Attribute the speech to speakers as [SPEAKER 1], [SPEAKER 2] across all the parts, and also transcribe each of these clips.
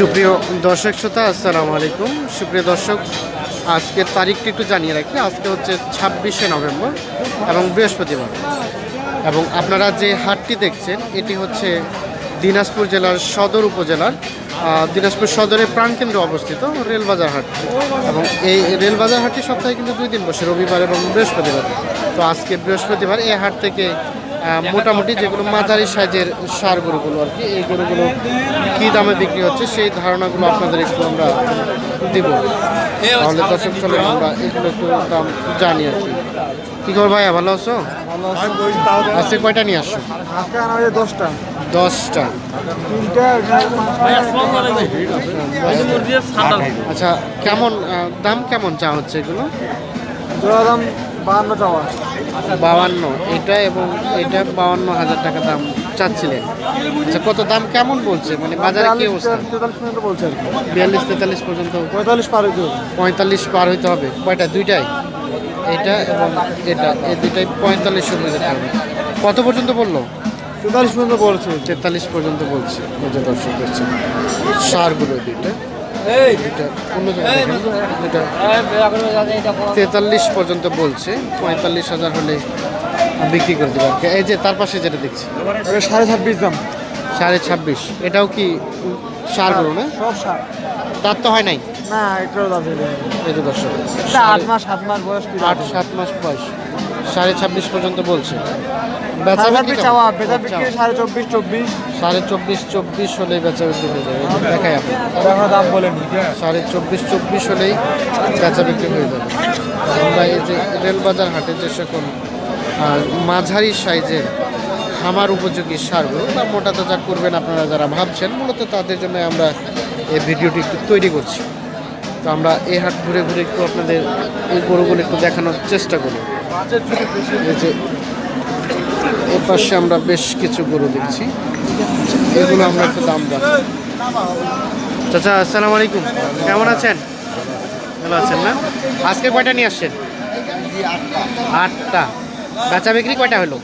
[SPEAKER 1] সুপ্রিয় দর্শক শ্রোতা, আসসালামু আলাইকুম। সুপ্রিয় দর্শক, আজকের তারিখটি একটু জানিয়ে রাখি। আজকে হচ্ছে ছাব্বিশে নভেম্বর এবং বৃহস্পতিবার। এবং আপনারা যে হাটটি দেখছেন, এটি হচ্ছে দিনাজপুর জেলার সদর উপজেলার দিনাজপুর সদরের প্রাণকেন্দ্রে অবস্থিত রেলবাজার হাট। এবং এই রেলবাজার হাটটি সপ্তাহে কিন্তু দুই দিন বসে, রবিবার এবং বৃহস্পতিবার। তো আজকে বৃহস্পতিবার এই হাট থেকে মোটামুটি যেগুলো মাঝারি সাইজের সার গরুগুলো আর কি এই গরুগুলো কী দামে বিক্রি হচ্ছে সেই ধারণাগুলো আপনাদের একটু আমরা দিব। তাহলে দর্শক চলে আমরা এগুলো একটু দাম জানি আর কি। কী খবর ভাইয়া ভালো আছো? আজকে কয়টা নিয়ে আসছো?
[SPEAKER 2] দশটা।
[SPEAKER 1] দশটা। আচ্ছা কেমন দাম কেমন চা হচ্ছে এগুলো?
[SPEAKER 2] দাম বাহান্ন চাওয়া।
[SPEAKER 1] বাউান্ন এটা এবং এটা বাউান্ন হাজার টাকা দাম চাচ্ছিলেন। আচ্ছা কত দাম কেমন বলছে? মানে বাজারে কি অবস্থা?
[SPEAKER 2] পর্যন্ত
[SPEAKER 1] বিয়াল্লিশ তেতাল্লিশ পর্যন্ত
[SPEAKER 2] পঁয়তাল্লিশ পার হইতে হবে।
[SPEAKER 1] পঁয়তাল্লিশ পার হইতে হবে। কয়টা? দুইটাই? এটা এবং এটা। এই দুইটাই পঁয়তাল্লিশ যেতে হবে কত পর্যন্ত বলল?
[SPEAKER 2] তেতাল্লিশ পর্যন্ত বলছে।
[SPEAKER 1] তেতাল্লিশ পর্যন্ত বলছে। দর্শক দেখছেন সারগুলো দুইটা। তেতাল্লিশ পর্যন্ত বলছে। পঁয়তাল্লিশ হাজার হলে বিক্রি করে দেবে আর এই যে তার পাশে যেটা দেখছি।
[SPEAKER 2] এটা সাড়ে ছাব্বিশ দাম।
[SPEAKER 1] সাড়ে ছাব্বিশ। এটাও কি সার গরু না? তার তো হয় নাই?
[SPEAKER 2] না একটাও দাম দেবে
[SPEAKER 1] এই যে দর্শক।
[SPEAKER 2] আট মাস সাত মাস বয়স কি
[SPEAKER 1] আট সাত মাস বয়স। সাড়ে ছাব্বিশ পর্যন্ত বলছে। বেচা
[SPEAKER 2] সাড়ে
[SPEAKER 1] বিক্রি
[SPEAKER 2] চাওয়া বেচা বিক্রি সাড়ে চব্বিশ চব্বিশ।
[SPEAKER 1] সাড়ে চব্বিশ চব্বিশ হলে বেচা বিক্রি হয়ে যাবে। দেখাই আপনি
[SPEAKER 2] দাম বলেনি
[SPEAKER 1] সাড়ে চব্বিশ চব্বিশ হলেই বেচা বিক্রি হয়ে যাবে। আমরা এই যে রেলবাজার হাটে যে সকল মাঝারি সাইজের খামার উপযোগী সারগুলো বা মোটা তাজা করবেন আপনারা যারা ভাবছেন মূলত তাদের জন্য আমরা এই ভিডিওটি একটু তৈরি করছি। তো আমরা এই হাট ঘুরে ঘুরে একটু আপনাদের এই গরুগুলো একটু দেখানোর চেষ্টা করি। এর পাশে আমরা বেশ কিছু গরু দেখছি। এগুলো আমরা একটু দাম রাখি চাচা আসসালামু আলাইকুম। কেমন আছেন? ভালো আছেন না? আজকে কয়টা নিয়ে আসছেন? আটটা। বেচা বিক্রি কয়টা হলো?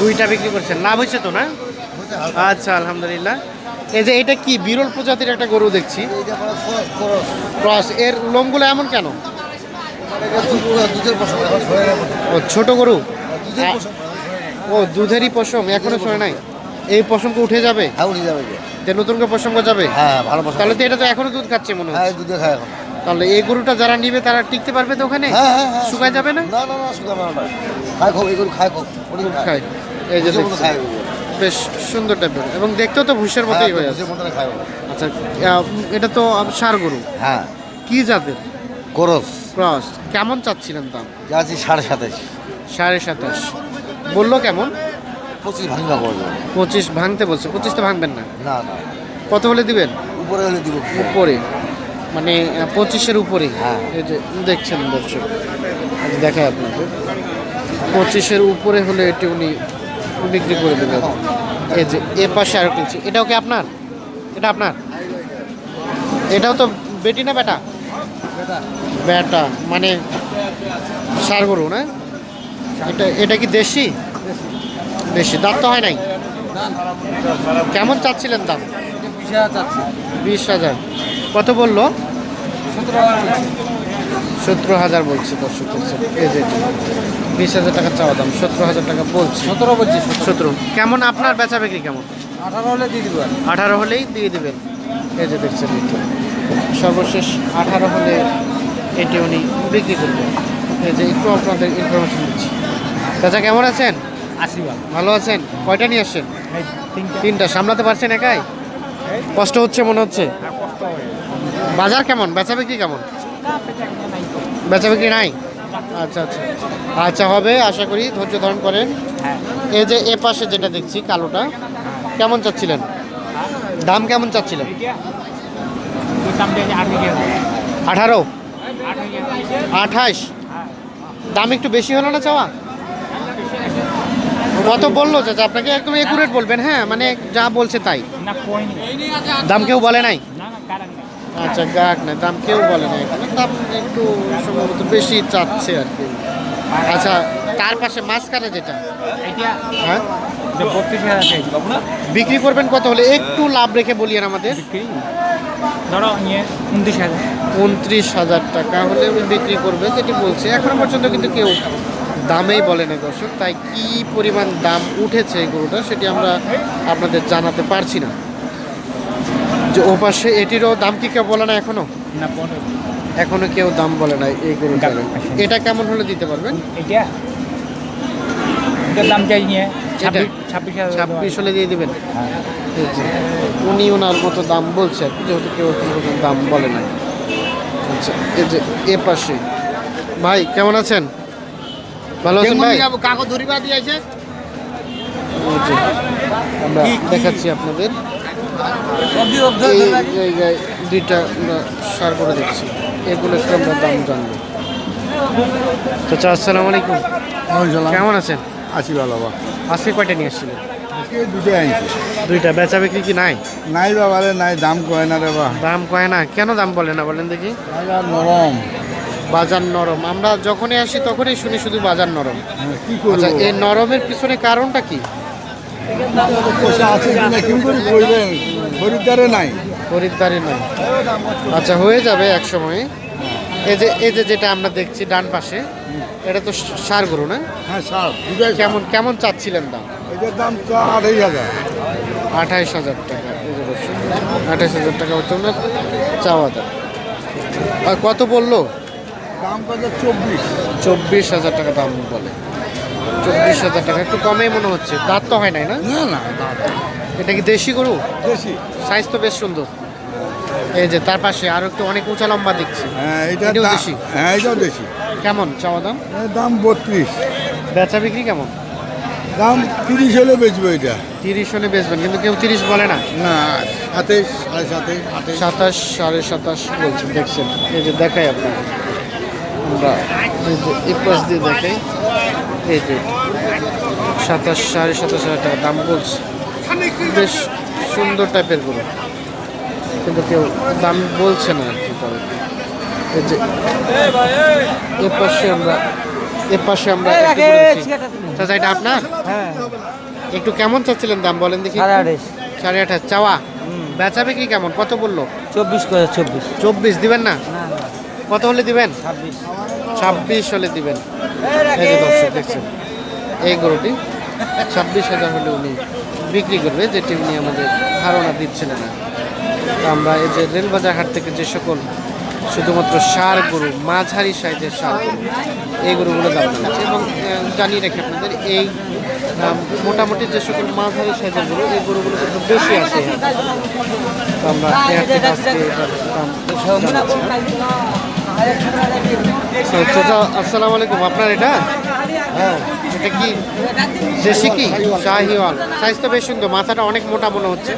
[SPEAKER 1] দুইটা বিক্রি করছেন। লাভ হয়েছে তো না? আচ্ছা আলহামদুলিল্লাহ। এই যে এটা কি বিরল প্রজাতির একটা গরু দেখছি? ক্রস এর লোমগুলো এমন কেন? ও ছোট গরু? ও দুধেরই পশম এখনও শোনে নাই? এই পশমকে উঠে যাবে?
[SPEAKER 3] হ্যাঁ উঠে যাবে যে।
[SPEAKER 1] নতুন করে পশম যাবে
[SPEAKER 3] হ্যাঁ ভালো পছন্দ
[SPEAKER 1] তাহলে তো এটা তো এখনও দুধ খাচ্ছে মনে
[SPEAKER 3] হয়
[SPEAKER 1] হচ্ছে।
[SPEAKER 3] দুধে খায় এখন।
[SPEAKER 1] তাহলে এই গরুটা যারা নিবে তারা টিকতে পারবে তো ওখানে?
[SPEAKER 3] হ্যাঁ হ্যাঁ হ্যাঁ
[SPEAKER 1] শুকায় যাবে না?
[SPEAKER 3] না না না শুকাবে না খায় খুব খায় খুব
[SPEAKER 1] খায়। এই যে।
[SPEAKER 3] খায়
[SPEAKER 1] বেশ সুন্দর টাইপের এবং দেখতেও তো ভুষের
[SPEAKER 3] হ্যাঁ,
[SPEAKER 1] মতোই হয়ে আছে। আচ্ছা এটা তো সার গরু।
[SPEAKER 3] হ্যাঁ।
[SPEAKER 1] কি জাতের?
[SPEAKER 3] করস
[SPEAKER 1] ক্রস। কেমন চাচ্ছিলেন দাম?
[SPEAKER 3] যা আছে সাড়ে সাতাশ।
[SPEAKER 1] সাড়ে সাতাশ। বলল কেমন?
[SPEAKER 3] পঁচিশ ভাঙবা করবে
[SPEAKER 1] পঁচিশ ভাঙতে বলছে। পঁচিশ তো ভাঙবেন না?
[SPEAKER 3] না না।
[SPEAKER 1] কত হলে দিবেন?
[SPEAKER 3] উপরে হলে দিব।
[SPEAKER 1] উপরে। মানে পঁচিশের উপরে।
[SPEAKER 3] হ্যাঁ।
[SPEAKER 1] এই যে দেখছেন দর্শক দেখায় আপনাকে পঁচিশের উপরে হলে এটি উনি বিক্রি করে দেবেন। এই যে এ পাশে আরও কিনছি এটাও কি আপনার? এটা আপনার? এটাও তো বেটি না বেটা? বেটা মানে সার গরু না? এটা এটা কি দেশি? দেশি দাম তো হয় নাই? কেমন চাচ্ছিলেন দাম? বিশ হাজার। কত বলল? সতেরো হাজার বলছে দর্শক এই যে বিশ হাজার টাকা চাওয়া দাম সতেরো হাজার টাকা বলছে।
[SPEAKER 2] সতেরো বলছি
[SPEAKER 1] সতেরো। কেমন আপনার বেচা বিক্রি কেমন?
[SPEAKER 2] আঠারো হলে দিয়ে দিব
[SPEAKER 1] আঠারো হলেই দিয়ে দেবেন। এই যে দেখছেন সর্বশেষ আঠারো হলে এটি উনি বিক্রি করবেন। এই যে একটু আপনাদের ইনফরমেশন দিচ্ছি। চাচা কেমন আছেন?
[SPEAKER 2] আশীর্বাদ
[SPEAKER 1] ভালো। আছেন? কয়টা নিয়ে আসছেন?
[SPEAKER 2] তিনটা।
[SPEAKER 1] তিনটা। সামলাতে পারছেন একাই? কষ্ট হচ্ছে মনে হচ্ছে? বাজার কেমন? বেচা বিক্রি কেমন? বেচা বিক্রি নাই। আচ্ছা আচ্ছা। আচ্ছা হবে আশা করি ধৈর্য ধারণ করেন। এই যে এ পাশে যেটা দেখছি কালোটা কেমন চাচ্ছিলেন? দাম কেমন চাচ্ছিলেন? আঠারো? আঠাশ? দাম একটু বেশি হলো না চাওয়া? কত বলল চাচা? আপনাকে একদম একুরেট বলবেন হ্যাঁ মানে যা বলছে তাই। দাম কেউ বলে নাই? আচ্ছা গাক না দাম কেউ বলে না এখানে। দাম একটু সম্ভবত বেশি চাচ্ছে আর কি। আচ্ছা তার পাশে মাঝখানে যেটা? হ্যাঁ? বিক্রি করবেন কত হলে? একটু লাভ রেখে বলিয়েন আমাদের।
[SPEAKER 2] ধরো নিয়ে উনত্রিশ হাজার।
[SPEAKER 1] উনত্রিশ হাজার টাকা হলে উনি বিক্রি করবে যেটি বলছে। এখনও পর্যন্ত কিন্তু কেউ দামেই বলে না দর্শক তাই কি পরিমাণ দাম উঠেছে এই গরুটা সেটি আমরা আপনাদের জানাতে পারছি না। যে ও পাশে এটিরও দাম কি কেউ বলে না এখনও?
[SPEAKER 2] না
[SPEAKER 1] এখনও কেউ দাম বলে না এই গরুটার।
[SPEAKER 2] দাম।
[SPEAKER 1] এটা কেমন হলে দিতে পারবেন?
[SPEAKER 2] এটা এটার দাম চাই নিয়ে। ছাব্বিশ ছাব্বিশ
[SPEAKER 1] হলে দিয়ে দিবেন?
[SPEAKER 2] হ্যাঁ
[SPEAKER 1] উনি ওনার মতো দাম বলছে যেহেতু কেউ এখনও দাম বলে নাই। আচ্ছা এই যে এ পাশে। ভাই কেমন আছেন? ভালো আছেন ভাই?
[SPEAKER 3] কাগজ ধরিবা দিয়েছে
[SPEAKER 1] যে, আমরা দেখাচ্ছি আপনাদের। এই জায়গায় দুইটা আমরা সার করে দিচ্ছি। এগুলো একটু আমরা দাম জানব। চাচা আসসালামু আলাইকুম। কেমন আছেন?
[SPEAKER 3] ভালো বাবা
[SPEAKER 1] আজকে কয়টা নিয়ে আসছিলেন?
[SPEAKER 3] দুটো আনছি।
[SPEAKER 1] দুইটা বেচা বিক্রি কি নাই?
[SPEAKER 3] নাই বাবা রে নাই দাম কয় না রে বা।
[SPEAKER 1] দাম কয় না কেন দাম বলে না বলেন দেখি?
[SPEAKER 3] বাজার নরম।
[SPEAKER 1] বাজার নরম আমরা যখনই আসি তখনই শুনি শুধু বাজার নরম।
[SPEAKER 3] হ্যাঁ, কি
[SPEAKER 1] আচ্ছা এই নরমের পিছনে কারণটা কি?
[SPEAKER 3] পয়সা আছে কিনা কি করে করবেন খরিদ্দারে নাই।
[SPEAKER 1] খরিদ্দারি নয় আচ্ছা হয়ে যাবে এক সময়। এই যে এই যে যেটা আমরা দেখছি ডান পাশে এটা তো সার গরু না?
[SPEAKER 3] হ্যাঁ সার
[SPEAKER 1] কেমন কেমন চাচ্ছিলেন দাম?
[SPEAKER 3] এটার দাম তো আড়াই হাজার।
[SPEAKER 1] আঠাইশ হাজার টাকা এই যে আঠাইশ হাজার টাকা হচ্ছে ওনার চাওয়া দাম। আর কত বলল?
[SPEAKER 3] দাম কত? চব্বিশ।
[SPEAKER 1] চব্বিশ হাজার টাকা দাম বলে। চব্বিশ হাজার টাকা একটু কমেই মনে হচ্ছে। দাঁত তো হয় নাই না?
[SPEAKER 3] না না
[SPEAKER 1] এটা কি দেশি গরু?
[SPEAKER 3] বেশি
[SPEAKER 1] সাইজ তো বেশ সুন্দর। এই যে তার পাশে আরও একটু অনেক উঁচা লম্বা দেখছি।
[SPEAKER 3] হ্যাঁ দাম-
[SPEAKER 1] দেশি?
[SPEAKER 3] হ্যাঁ এটাও দেশি
[SPEAKER 1] কেমন চাওয়া দাম?
[SPEAKER 3] দাম বত্রিশ।
[SPEAKER 1] বেচা বিক্রি কেমন?
[SPEAKER 3] দাম তিরিশ হলে বেচবো এটা।
[SPEAKER 1] তিরিশ হলে বেচবেন কিন্তু কেউ তিরিশ বলে না।
[SPEAKER 3] না সাতাইশ সাড়ে আঠাইশ।
[SPEAKER 1] সাতাশ সাড়ে সাতাশ বলছেন দেখছেন? এই যে দেখাই আপনার আমরা এই পাশ দিয়ে দেখাই। এই যে সাতাশ সাড়ে সাতাশ হাজার টাকা দাম বলছে। বেশ সুন্দর টাইপের গরু। কিন্তু কেউ দাম বলছে না আর কি যে এ পাশে আমরা এ পাশে আমরা চাচা এটা আপনার?
[SPEAKER 2] হ্যাঁ।
[SPEAKER 1] একটু কেমন চাচ্ছিলেন দাম বলেন দেখি
[SPEAKER 2] সাড়ে আঠাশ।
[SPEAKER 1] চাওয়া? বেচা বিক্রি কেমন? কত বলল?
[SPEAKER 2] চব্বিশ চব্বিশ।
[SPEAKER 1] চব্বিশ দিবেন না? কত হলে দিবেন?
[SPEAKER 2] ছাব্বিশ।
[SPEAKER 1] ছাব্বিশ হলে দিবেন। এই যে দর্শক দেখছেন? এই গরুটি ছাব্বিশ হাজার হলে উনি বিক্রি করবে যেটি উনি আমাদের ধারণা দিচ্ছিলেন না তো আমরা এই যে রেলবাজার হাট থেকে যে সকল শুধুমাত্র সার গরু, মাঝারি সাইজের সার গরু, এই গরুগুলো দাম দিচ্ছে এবং জানিয়ে রাখি আপনাদের, এই মোটামুটি যে সকল মাঝারি সাইজের গরু, এই গরুগুলো কিন্তু বেশি আছে। তো আমরা হাট আসসালামু আলাইকুম। আপনার এটা? হ্যাঁ এটা কি? দেশি কি? শাহিওয়াল। সাইজ তো বেশ সুন্দর, মাথাটা অনেক মোটা মনে হচ্ছে।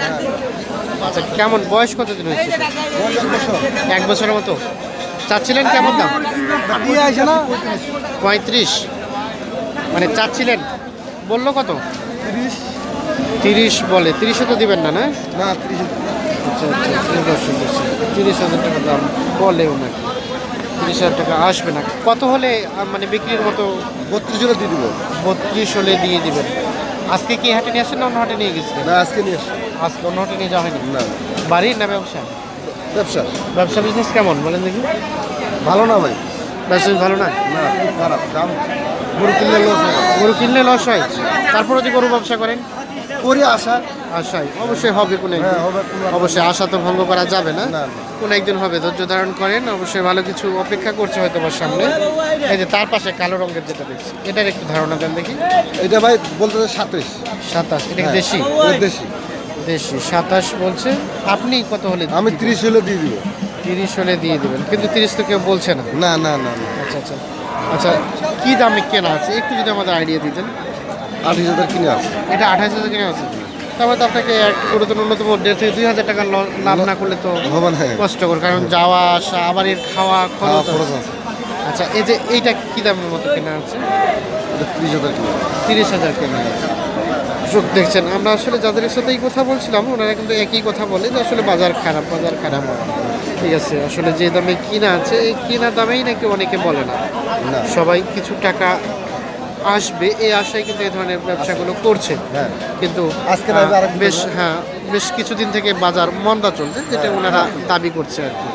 [SPEAKER 1] আচ্ছা কেমন বয়স কতদিন হয়েছে? এক বছরের মতো। চাচ্ছিলেন কেমন দাম? পঁয়ত্রিশ। মানে চাচ্ছিলেন। বলল কত? তিরিশ বলে। তিরিশে তো দিবেন না না? আচ্ছা আচ্ছা তিরিশ হাজার টাকা দাম বলে ওনাকে। তিরিশ হাজার টাকা আসবে না। কত হলে মানে বিক্রির মতো?
[SPEAKER 3] বত্রিশ হলে দিয়ে দিব।
[SPEAKER 1] বত্রিশ হলে দিয়ে দিবেন। আজকে কি হাটে নিয়ে আসেন না অন্য হাটে নিয়ে গেছিলেন
[SPEAKER 3] না আজকে নিয়ে আসেন
[SPEAKER 1] আজকে অন্য হাটে নিয়ে যাওয়া হয়নি?
[SPEAKER 3] না।
[SPEAKER 1] বাড়ির না ব্যবসা?
[SPEAKER 3] ব্যবসা।
[SPEAKER 1] ব্যবসা বিজনেস কেমন বলেন দেখি।
[SPEAKER 3] ভালো না ভাই।
[SPEAKER 1] ব্যবসা ভালো না?
[SPEAKER 3] না খারাপ দাম। গরু কিনলে লস হয়।
[SPEAKER 1] গরু কিনলে লস হয়। তারপরে যদি গরু ব্যবসা করেন?
[SPEAKER 3] করি আসা
[SPEAKER 1] আশাই অবশ্যই হবে কোনো একদিন।
[SPEAKER 3] হ্যাঁ,
[SPEAKER 1] অবশ্যই আশা তো ভঙ্গ করা যাবে না। কোনো একদিন হবে। ধৈর্য ধারণ করেন। অবশ্যই ভালো কিছু অপেক্ষা করছে হয়তো আমার সামনে। এই যে তার পাশে কালো রঙের যেটা দেখছি এটার একটু ধারণা দেন দেখি।
[SPEAKER 3] এটা ভাই বলতে সাতাইশ
[SPEAKER 1] সাতাশ। এটা কি
[SPEAKER 3] হ্যাঁ।
[SPEAKER 1] দেশি?
[SPEAKER 3] দেশি।
[SPEAKER 1] দেশি সাতাশ বলছে। আপনি কত হলে
[SPEAKER 3] আমি ত্রিশ হলে দিয়ে দিব।
[SPEAKER 1] তিরিশ হলে দিয়ে দেবেন। কিন্তু তিরিশ তো কেউ বলছে না।
[SPEAKER 3] না না না না।
[SPEAKER 1] আচ্ছা আচ্ছা। আচ্ছা কি দামে কেনা আছে? একটু যদি আমাদের আইডিয়া দিতেন।
[SPEAKER 3] আঠাশ হাজার কিনে আছে।
[SPEAKER 1] এটা আঠাশ হাজার কেনা আছে? তারপরে তো আপনাকে এক করে তো ন্যূনতম দেড় থেকে দুই হাজার টাকা লাভ না করলে তো
[SPEAKER 3] হবে না।
[SPEAKER 1] কষ্টকর কারণ যাওয়া আসা আবার এর খাওয়া খরচ আছে। আচ্ছা এই যে এইটা কি দামের মতো কেনা আছে
[SPEAKER 3] এটা হাজার কিনে
[SPEAKER 1] তিরিশ হাজার কেনা আছে চোখ দেখছেন আমরা আসলে যাদের সাথেই কথা বলছিলাম ওনারা কিন্তু একই কথা বলে যে আসলে বাজার খারাপ বাজার খারাপ। ঠিক আছে আসলে যে দামে কিনা আছে এই কিনা দামেই নাকি অনেকে বলে না। সবাই কিছু টাকা আসবে এই আশায় কিন্তু এই ধরনের ব্যবসাগুলো করছে।
[SPEAKER 3] হ্যাঁ।
[SPEAKER 1] কিন্তু
[SPEAKER 3] আজকে
[SPEAKER 1] বেশ হ্যাঁ বেশ কিছুদিন থেকে বাজার মন্দা চলছে যেটা ওনারা দাবি করছে আর কি।